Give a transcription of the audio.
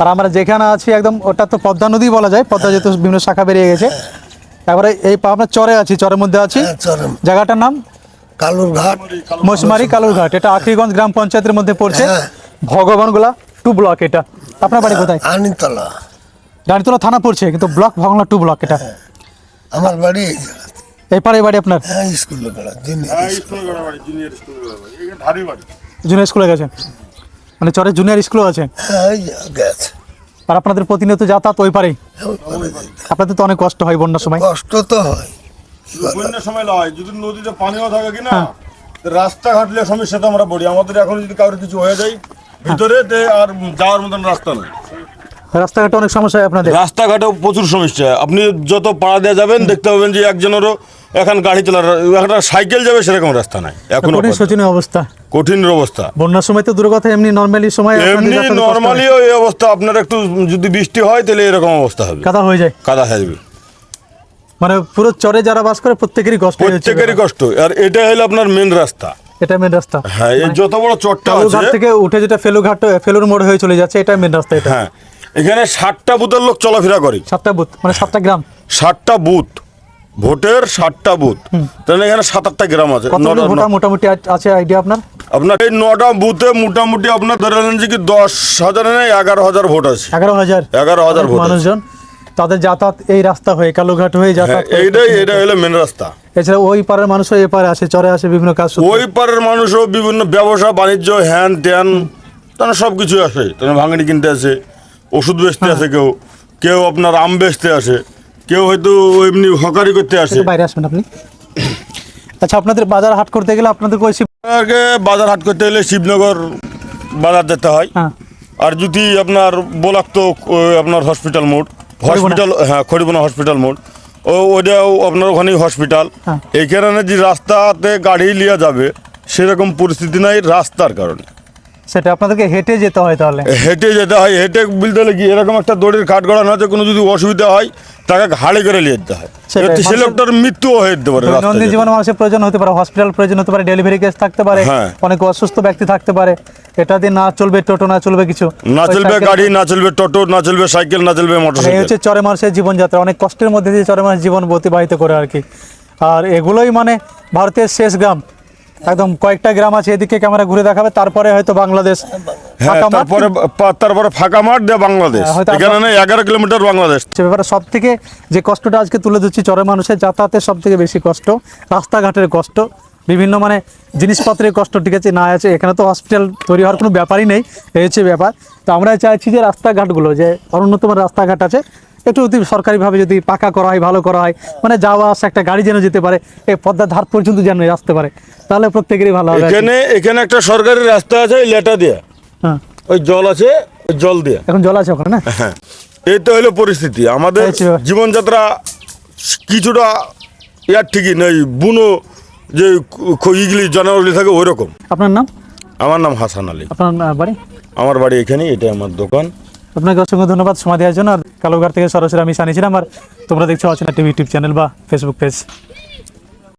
আর আমরা যেখানে আছি একদম ওটা তো পদ্মা নদী বলা যায় পদ্মা যেহেতু বিভিন্ন শাখা বেরিয়ে গেছে। তারপরে এই আমরা চরে আছি চরের মধ্যে আছি। হ্যাঁ, জায়গাটার নাম? কালুরঘাট। মশমারি কালুরঘাট এটা আখরিগঞ্জ গ্রাম পঞ্চায়েতের মধ্যে পড়ছে। হ্যাঁ। ভগবানগোলা টু ব্লক এটা। আপনার বাড়ি কোথায়? আনিতলা রানীতলা। থানা পড়ছে কিন্তু ব্লক ভগবানগোলা টু ব্লক এটা। আমার বাড়ি এই বাড়ি আপনার? হ্যাঁ স্কুল বেড়া দিন স্কুল গড়া বাড়ি জুনিয়র স্কুল গড়া বাড়ি। ধারি বাড়ি। জুনিয়র স্কুলে গেছেন। মানে চরের জুনিয়র স্কুল আছে। হ্যাঁ এই গেছে। আর আপনাদের প্রতিনিয়ত যাতায়াত ওই পারে আপনাদের তো অনেক কষ্ট হয় বন্যার সময়। কষ্ট তো হয়। বন্যার সময় লয় যদি নদীতে পানিও থাকে কিনা রাস্তা ঘাটলে সমস্যা তো আমরা পড়ি। আমাদের এখন যদি কারোর কিছু হয়ে যায় ভিতরে তে আর যাওয়ার মতন রাস্তা নেই। রাস্তাঘাটে অনেক সমস্যা হয় আপনাদের? রাস্তাঘাটে প্রচুর সমস্যা। আপনি যত পাড়া দিয়ে যাবেন দেখতে পাবেন যে একজনেরও এখন গাড়ি চলার একটা সাইকেল যাবে সেরকম রাস্তা নাই এখন কঠিন শোচনীয় অবস্থা। কঠিন অবস্থা। বন্যার সময় তো দূর কথা এমনি নর্মালি সময় এমনি নর্মালিও এই অবস্থা আপনার একটু যদি বৃষ্টি হয় তাহলে এরকম অবস্থা হবে। কাদা হয়ে যায়। কাদা হয়ে যাবে। মানে পুরো চরে যারা বাস করে প্রত্যেকেরই কষ্ট প্রত্যেকেরই কষ্ট। আর এটা হলো আপনার মেন রাস্তা। এটা মেন রাস্তা। হ্যাঁ এই যত বড় চটটা কালুরঘাট আছে থেকে উঠে যেটা ফেলু ফেলুঘাট ফেলুর মোড় হয়ে চলে যাচ্ছে এটা মেন রাস্তা এটা। হ্যাঁ এখানে ষাটটা বুথের লোক চলাফেরা করে। সাতটা বুথ মানে সাতটা গ্রাম। ষাটটা বুথ। ভোটের ষাটটা বুথ। তাহলে এখানে সাত আটটা গ্রাম আছে। মোটামুটি আছে আইডিয়া আপনার? আপনার এই নটা বুথে মোটামুটি আপনার ধরে নেন যে কি দশ হাজার নেই এগারো হাজার ভোট আছে। এগারো হাজার? এগারো হাজার ভোট। মানুষজন তাদের যাতায়াত এই রাস্তা হয়ে কালুঘাট হয়ে হ্যাঁ, যাতায়াত এইটাই এটা হলো মেন রাস্তা। এছাড়া ওই পাড়ার মানুষও এ পারে আসে চরে আসে বিভিন্ন কাজ ওই পারের মানুষও বিভিন্ন ব্যবসা বাণিজ্য হ্যান ত্যান তারা সব কিছু আসে। তারা ভাঙড়ি কিনতে আসে। ওষুধ বেচতে হ্যাঁ। আসে কেউ কেউ আপনার আম বেচতে আসে কেউ হয়তো এমনি হকারি করতে আসে। বাইরে আসবেন আপনি। আচ্ছা আপনাদের বাজার হাট করতে গেলে আপনাদের ওই আগে বাজার হাট করতে গেলে শিবনগর বাজার যেতে হয়। হ্যাঁ। আর যদি আপনার বোলাক্ত আপনার হসপিটাল মোড় হসপিটাল হ্যাঁ খড়িবনা হসপিটাল মোড় ও ওটাও আপনার ওখানেই হসপিটাল। হ্যাঁ। এইখানে যে রাস্তাতে গাড়ি লিয়া যাবে সেরকম পরিস্থিতি নাই রাস্তার কারণে। সেটা আপনাদেরকে হেঁটে যেতে হয় তাহলে। হেঁটে যেতে হয় হেঁটে বলতে হলে কি এরকম একটা দড়ির কাঠ গড়ানো আছে কোনো যদি অসুবিধা হয় তাকে হাড়ে করে নিয়ে যেতে হয়। সে লোকটার মৃত্যুও হয়ে যেতে পারে দৈনন্দিন জীবনে মানুষের প্রয়োজন হতে পারে হসপিটাল প্রয়োজন হতে পারে ডেলিভারি কেস থাকতে পারে হ্যাঁ। অনেক অসুস্থ ব্যক্তি থাকতে পারে। এটা দিয়ে না চলবে টোটো না চলবে কিছু। না চলবে গাড়ি না চলবে টোটো না চলবে সাইকেল না চলবে মানে এই হচ্ছে চরে মানুষের জীবনযাত্রা অনেক কষ্টের মধ্যে দিয়ে চরে মানুষ জীবন অতিবাহিত করে আর কি। আর এগুলোই মানে ভারতের শেষ গ্রাম। একদম কয়েকটা গ্রাম আছে এদিকে ক্যামেরা ঘুরে দেখাবে তারপরে হয়তো বাংলাদেশ হ্যাঁ। তারপরে তারপরে ফাঁকা মাঠ দিয়ে বাংলাদেশ। হ্যাঁ, এখানে এগারো কিলোমিটার বাংলাদেশ। সে ব্যাপারে সব থেকে যে কষ্টটা আজকে তুলে ধরছি চরে মানুষের যাতায়াতের সব থেকে বেশি কষ্ট রাস্তাঘাটের কষ্ট বিভিন্ন মানে জিনিসপত্রের কষ্ট ঠিক আছে না আছে এখানে তো হসপিটাল তৈরি হওয়ার কোনো ব্যাপারই নেই এই হচ্ছে ব্যাপার। তো আমরা চাইছি যে রাস্তাঘাটগুলো যে অনুন্নত রাস্তাঘাট আছে একটু যদি সরকারিভাবে যদি পাকা করা হয় ভালো করা হয় মানে যাওয়া আসা একটা গাড়ি যেন যেতে পারে এই পদ্মার ধার পর্যন্ত যেন আসতে পারে তাহলে প্রত্যেকেরই ভালো হবে এখানে এখানে একটা সরকারি রাস্তা আছে ওই লেটা দিয়ে। হ্যাঁ। ওই জল আছে ওই জল দিয়ে। এখন জল আছে ওখানে না? হ্যাঁ। এই তো হলো পরিস্থিতি। আমাদের জীবনযাত্রা কিছুটা ইয়ার ঠিকই নেই বুনো যে ইগলি জানাওয়ারগুলি থাকে ওই রকম আপনার নাম? আমার নাম হাসান আলী। আপনার বাড়ি? আমার বাড়ি এখানে এটাই আমার দোকান। আপনাকে অসংখ্য ধন্যবাদ সময় দেওয়ার জন্য। কালোঘাট থেকে সরাসরি আমি সানিয়েছিলাম আর তোমরা দেখছ অচেনা টিভি ইউটিউব চ্যানেল বা ফেসবুক পেজ